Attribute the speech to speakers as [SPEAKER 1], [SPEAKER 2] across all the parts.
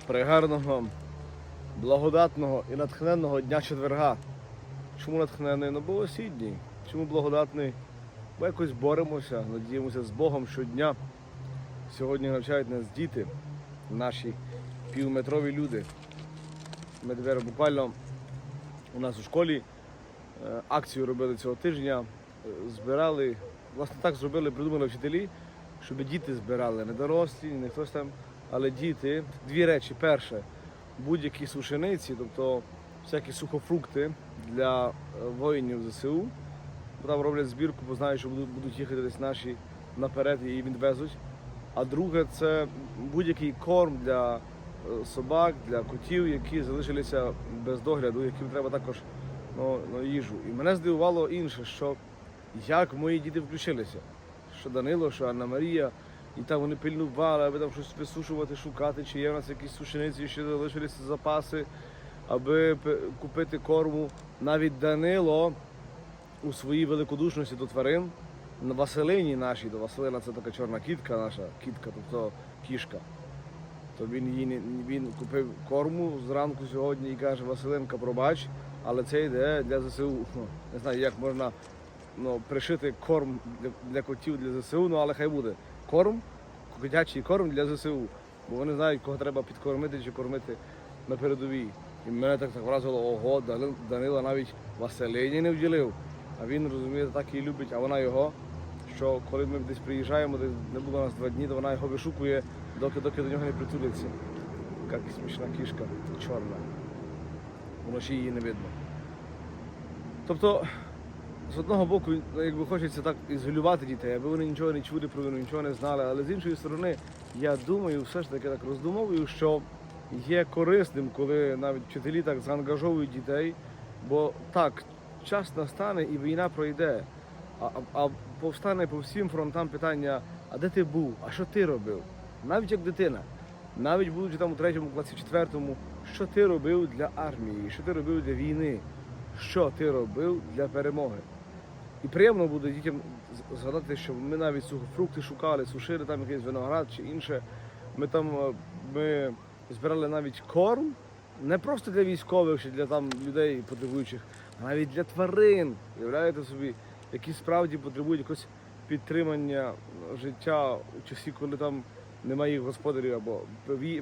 [SPEAKER 1] Пригарного, благодатного і натхненного дня четверга. Чому натхненний? Ну бо осінній. Чому благодатний? Бо якось боремося, надіємося з Богом щодня. Сьогодні навчають нас діти, наші півметрові люди. Ми тепер буквально у нас у школі е, акцію робили цього тижня, збирали, власне так зробили, придумали вчителі, щоб діти збирали, не дорослі, не хтось там, але діти. Дві речі. Перше, будь-які сушениці, тобто всякі сухофрукти для е, воїнів ЗСУ. Там роблять збірку, бо знають, що будуть, будуть їхати десь наші наперед і відвезуть. А друге, це будь-який корм для е, собак, для котів, які залишилися без догляду, яким треба також ну, ну, їжу. І мене здивувало інше, що як мої діти включилися. Що Данило, що Анна Марія, і там вони пильнували, аби там щось висушувати, шукати, чи є в нас якісь сушениці, ще залишилися запаси, аби купити корму. Навіть Данило у своїй великодушності до тварин на Василині нашій, до Василина це така чорна кітка наша, кітка, тобто кішка. То він її він купив корму зранку сьогодні і каже, Василинка, пробач, але це йде для ЗСУ. Не знаю, як можна ну, пришити корм для, для котів для ЗСУ, ну але хай буде. Корм, котячий корм для ЗСУ. Бо вони знають, кого треба підкормити чи кормити на передовій. І мене так, так вразило, ого, Данила навіть Василині не вділив. А він розуміє, так її любить, а вона його. Що коли ми десь приїжджаємо, десь не було нас два дні, то вона його вишукує, доки доки до нього не притулиться. Така смішна кішка, чорна. Вночі її не видно. Тобто, з одного боку, якби хочеться так ізолювати дітей, аби вони нічого не чули про війну, нічого не знали. Але з іншої сторони, я думаю, все ж таки так роздумовую, що є корисним, коли навіть вчителі так заангажовують дітей, бо так, час настане і війна пройде. А, а повстане по всім фронтам питання: а де ти був? А що ти робив? Навіть як дитина, навіть будучи там у третьому класі, четвертому, що ти робив для армії, що ти робив для війни, що ти робив для перемоги. І приємно буде дітям згадати, що ми навіть сухофрукти шукали, сушили там якийсь виноград чи інше. Ми там е, ми збирали навіть корм, не просто для військових чи для там людей потребуючих, а навіть для тварин. Уявляєте собі, які справді потребують якогось підтримання життя у часі, коли там немає господарів або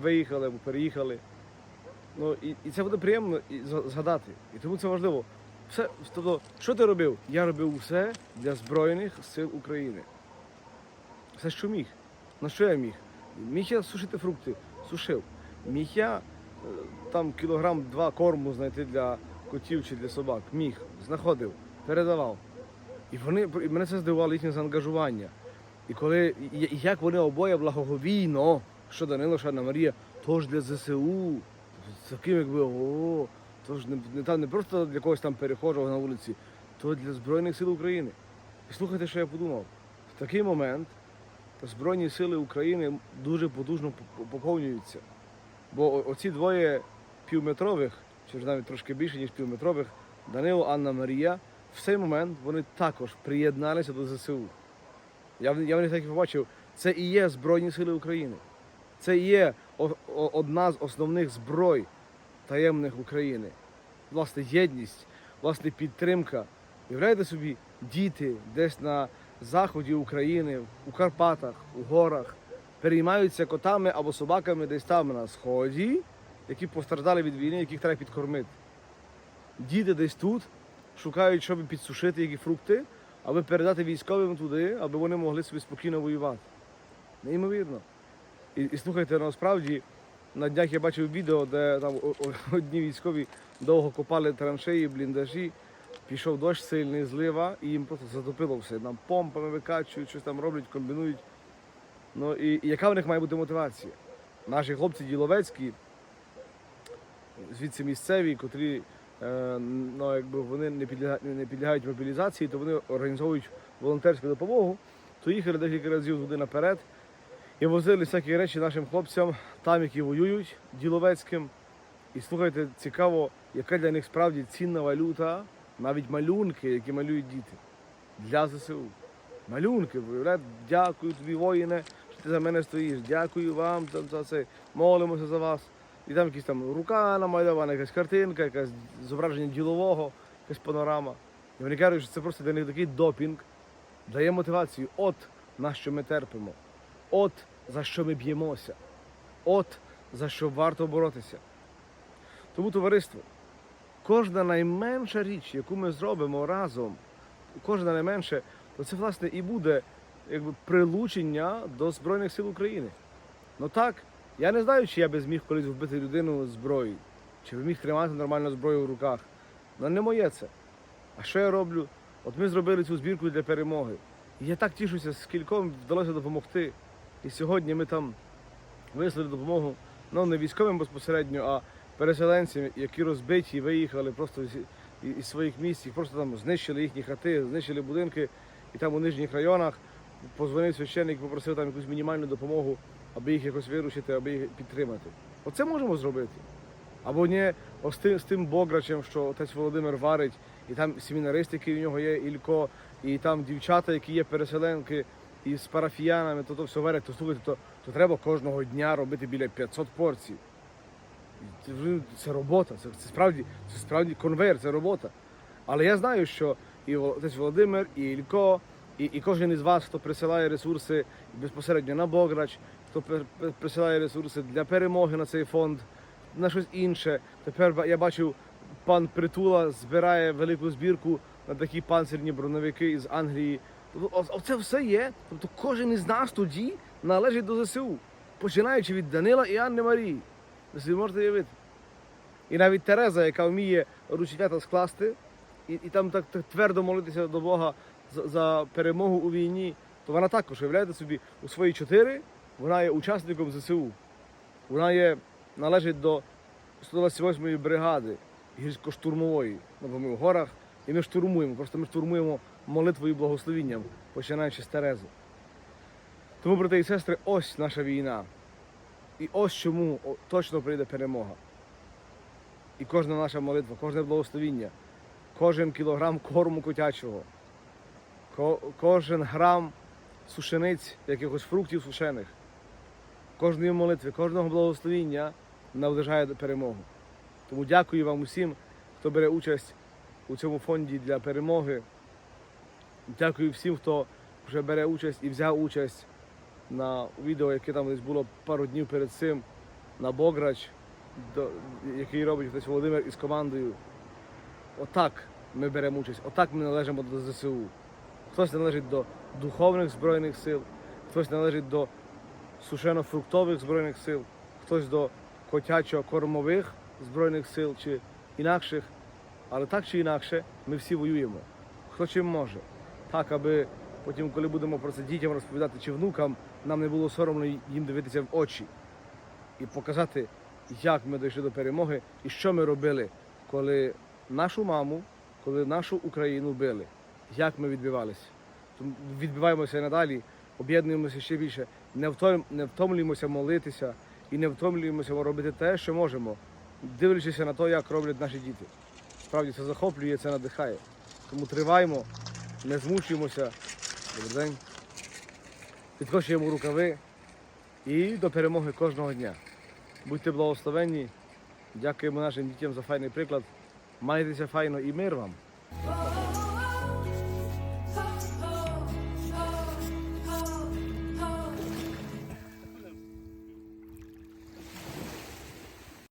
[SPEAKER 1] виїхали, або переїхали. Ну і, і це буде приємно згадати. І тому це важливо. Все, тобто, що ти робив? Я робив все для Збройних сил України. Все, що міг. На що я міг? Міг я сушити фрукти, сушив. Міг я е, там кілограм два корму знайти для котів чи для собак. Міг, знаходив, передавав. І вони і мене це здивувало їхнє заангажування. І коли і, як вони обоє благоговійно, що Данило, що Анна Марія, то ж для ЗСУ, з таким якби о, то ж не, не, не просто для когось там перехожого на вулиці, то для Збройних сил України. І слухайте, що я подумав. В такий момент Збройні сили України дуже потужно поповнюються. Бо оці двоє півметрових, чи ж навіть трошки більше, ніж півметрових, Данило, Анна Марія, в цей момент вони також приєдналися до ЗСУ. Я, я в них так і побачив, це і є Збройні Сили України. Це і є одна з основних зброй таємних України. Власне, єдність, власне, підтримка. Уявляєте собі, діти десь на заході України, у Карпатах, у горах, переймаються котами або собаками десь там на сході, які постраждали від війни, яких треба підкормити. Діти десь тут шукають, щоб підсушити які фрукти, аби передати військовим туди, аби вони могли собі спокійно воювати. Неймовірно. І, і слухайте, насправді на днях я бачив відео, де там одні військові довго копали траншеї, бліндажі, пішов дощ сильний, злива, і їм просто затопило все. Там помпами викачують, щось там роблять, комбінують. Ну і, і яка в них має бути мотивація? Наші хлопці діловецькі, звідси місцеві, котрі е, ну, якби вони не підлягають, не підлягають мобілізації, то вони організовують волонтерську допомогу, то їхали декілька разів туди наперед і возили всякі речі нашим хлопцям, там, які воюють, діловецьким. І слухайте, цікаво, яка для них справді цінна валюта, навіть малюнки, які малюють діти для ЗСУ. Малюнки, дякую тобі, воїне, що ти за мене стоїш. Дякую вам за це. Молимося за вас. І там якісь там рука намальована, якась картинка, якесь зображення ділового, якась панорама. І вони кажуть, що це просто для них такий допінг, дає мотивацію. От на що ми терпимо, от за що ми б'ємося, от за що варто боротися. Тому товариство, кожна найменша річ, яку ми зробимо разом, кожна найменше, то це власне і буде якби прилучення до Збройних сил України. Ну так, я не знаю, чи я би зміг колись вбити людину зброєю, чи би міг тримати нормально зброю в руках. Ну не моє це. А що я роблю? От ми зробили цю збірку для перемоги. І я так тішуся, скільком вдалося допомогти. І сьогодні ми там вислали допомогу ну, не військовим безпосередньо, а переселенцям, які розбиті, виїхали просто із своїх місць, їх просто там знищили їхні хати, знищили будинки, і там у нижніх районах позвонив священник, попросив там якусь мінімальну допомогу, аби їх якось вирушити, аби їх підтримати. Оце можемо зробити. Або ні, ось тим, з тим Бограчем, що отець Володимир варить, і там семінарист, який у нього є, Ілько, і там дівчата, які є переселенки, і з парафіянами, то, то все варять, то слухайте, то, то треба кожного дня робити біля 500 порцій. Це, це робота, це, це справді, це справді конвейер, це робота. Але я знаю, що і отець Володимир, і Ілько, і, і кожен із вас, хто присилає ресурси безпосередньо на Бограч, хто присилає ресурси для перемоги на цей фонд, на щось інше. Тепер я бачив, пан Притула збирає велику збірку на такі панцирні броневики із Англії. Оце все є. Тобто кожен із нас тоді належить до ЗСУ, починаючи від Данила і Анни Марії. Ви собі можете уявити. І навіть Тереза, яка вміє рученята скласти, і, і там так, так твердо молитися до Бога за, за перемогу у війні, то вона також, уявляєте собі, у свої чотири вона є учасником ЗСУ. Вона є, належить до 128-ї бригади гірсько-штурмової. Ну, ми в горах, і ми штурмуємо. Просто ми штурмуємо молитвою і благословінням, починаючи з Терези. Тому, брати і сестри, ось наша війна. І ось чому точно прийде перемога. І кожна наша молитва, кожне благословіння, кожен кілограм корму котячого, ко- кожен грам сушениць, якихось фруктів сушених, кожної молитви, кожного благословіння наближає до перемоги. Тому дякую вам усім, хто бере участь у цьому фонді для перемоги. Дякую всім, хто вже бере участь і взяв участь на відео, яке там десь було пару днів перед цим на Бограч, до, який робить хтось Володимир із командою. Отак ми беремо участь, отак ми належимо до ЗСУ. Хтось належить до духовних збройних сил, хтось належить до сушено-фруктових збройних сил, хтось до котячо-кормових збройних сил чи інакших. Але так чи інакше, ми всі воюємо. Хто чим може. Так, аби потім, коли будемо про це дітям розповідати чи внукам, нам не було соромно їм дивитися в очі і показати, як ми дійшли до перемоги і що ми робили, коли нашу маму, коли нашу Україну били, як ми відбивалися. Відбиваємося надалі, об'єднуємося ще більше, не втомлюємося молитися і не втомлюємося робити те, що можемо, дивлячись на те, як роблять наші діти. Справді це захоплює, це надихає. Тому триваємо, не змушуємося. Добрий день. Підкочуємо рукави і до перемоги кожного дня. Будьте благословенні. Дякуємо нашим дітям за файний приклад. Майтеся файно і мир вам.